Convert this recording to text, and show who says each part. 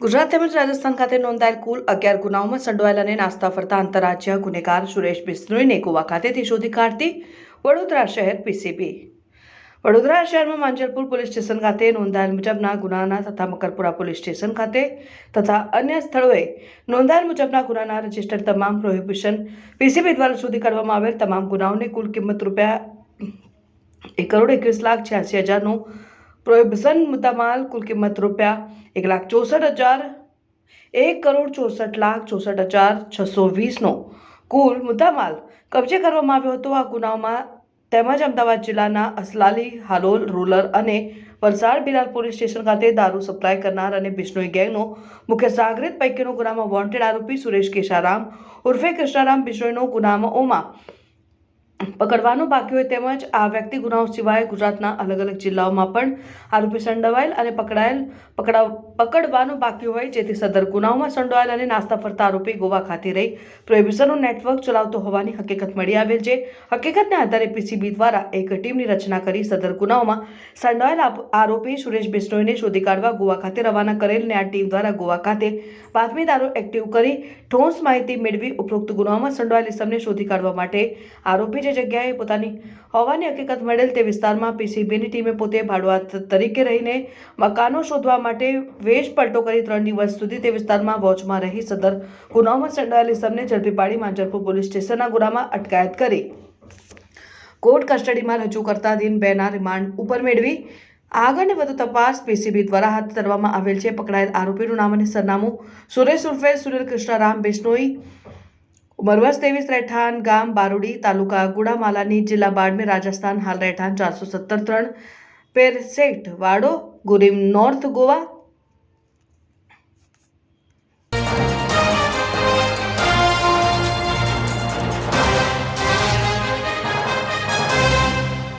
Speaker 1: ગુજરાત તેમજ રાજસ્થાન ખાતે નોંધાયેલ કુલ અગિયાર ગુનાઓમાં સંડોવાયેલ અને નાસ્તા ફરતા આંતરરાજ્ય ગુનેગાર સુરેશ બિસ્નોઈને ગોવા ખાતેથી શોધી કાઢતી વડોદરા શહેર પીસીબી વડોદરા શહેરમાં માંજલપુર પોલીસ સ્ટેશન ખાતે નોંધાયેલ મુજબના ગુનાના તથા મકરપુરા પોલીસ સ્ટેશન ખાતે તથા અન્ય સ્થળોએ નોંધાયેલ મુજબના ગુનાના રજિસ્ટર તમામ પ્રોહિબિશન પીસીબી દ્વારા શોધી કાઢવામાં આવેલ તમામ ગુનાઓની કુલ કિંમત રૂપિયા એક કરોડ એકવીસ લાખ છ્યાસી હજારનું પ્રોહિબિશન મુદ્દામાલ કુલ કિંમત રૂપિયા એક લાખ ચોસઠ હજાર, એક કરોડ ચોસઠ લાખ ચોસઠ હજાર છસો વીસનો કુલ મુદ્દામાલ કબજે કરવામાં આવ્યો હતો. આ ગુનાઓમાં તેમજ અમદાવાદ જિલ્લાના અસલાલી, હાલોલ, રૂરલ અને વલસાડ બિલાલ પોલીસ સ્ટેશન ખાતે દારૂ સપ્લાય કરનાર અને બિશ્નોઈ ગેંગનો મુખ્ય સાગરીત પૈકીનો ગુનામાં વોન્ટેડ આરોપી સુરેશ કેશારામ ઉર્ફે કૃષ્ણારામ બિશ્નોઈનો ગુનાઓમાં પકડવાનું બાકી હોય તેમજ આ વ્યક્તિ ગુનાઓ સિવાય ગુજરાતના અલગ અલગ જિલ્લાઓમાં પણ આરોપી સંડોવાયેલ અને પકડાયેલ, પકડાવ, પકડવાનું બાકી હોય જેથી સદર ગુનાઓમાં સંડોવાયેલ અને નાસ્તા ફરતા આરોપી ગોવા ખાતે રહી પ્રોહિબિશનનું નેટવર્ક ચલાવતો હોવાની હકીકત મળી આવેલ છે. હકીકતને આધારે પીસીબી દ્વારા એક ટીમની રચના કરી સદર ગુનાઓમાં સંડોવાયેલ આરોપી સુરેશ બિશ્નોઈને શોધી કાઢવા ગોવા ખાતે રવાના કરેલ ને આ ટીમ દ્વારા ગોવા ખાતે બાતમીદારો એક્ટિવ કરી ઠોસ માહિતી મેળવી ઉપરોક્ત ગુનાઓમાં સંડોવાયેલ ઇસમને શોધી કાઢવા માટે આરોપી જે જગ્યાએ પોતાની હોવાની હકીકત મળેલ તે વિસ્તારમાં પીસીબીની ટીમે પોતે ભાડુઆત તરીકે રહીને મકાનો શોધવા માટે વેશ પલટો કરી ત્રણ દિવસ સુધી તે વિસ્તારમાં વોચમાં રહી સદર ગુનામાં સંડોવાયેલ ઇસમને ઝડપી પાડી માંજરપુર પોલીસ સ્ટેશનના ગુનામાં અટકાયત કરી. કોર્ટ કસ્ટડીમાં રજૂ કરતા દિન બેના રિમાન્ડ ઉપર મેળવી. આગળની વધુ તપાસ પીસીબી દ્વારા હાથ ધરવામાં આવેલ છે. પકડાયેલ આરોપીનું નામ અને સરનામું સુરેશ ઉર્ફે સુરેલ કૃષ્ણારામ બિશ્નોઈ ઉંમર તેવીસ રહેઠાણ, ગામ બારોડી તાલુકા ગુડામાલાની જિલ્લા બાડમેર, રાજસ્થાન. હાલ રહેઠાણ ચારસો સત્તર ત્રણ. પેરસેટ વાડો ગુરીમ નોર્થ ગોવા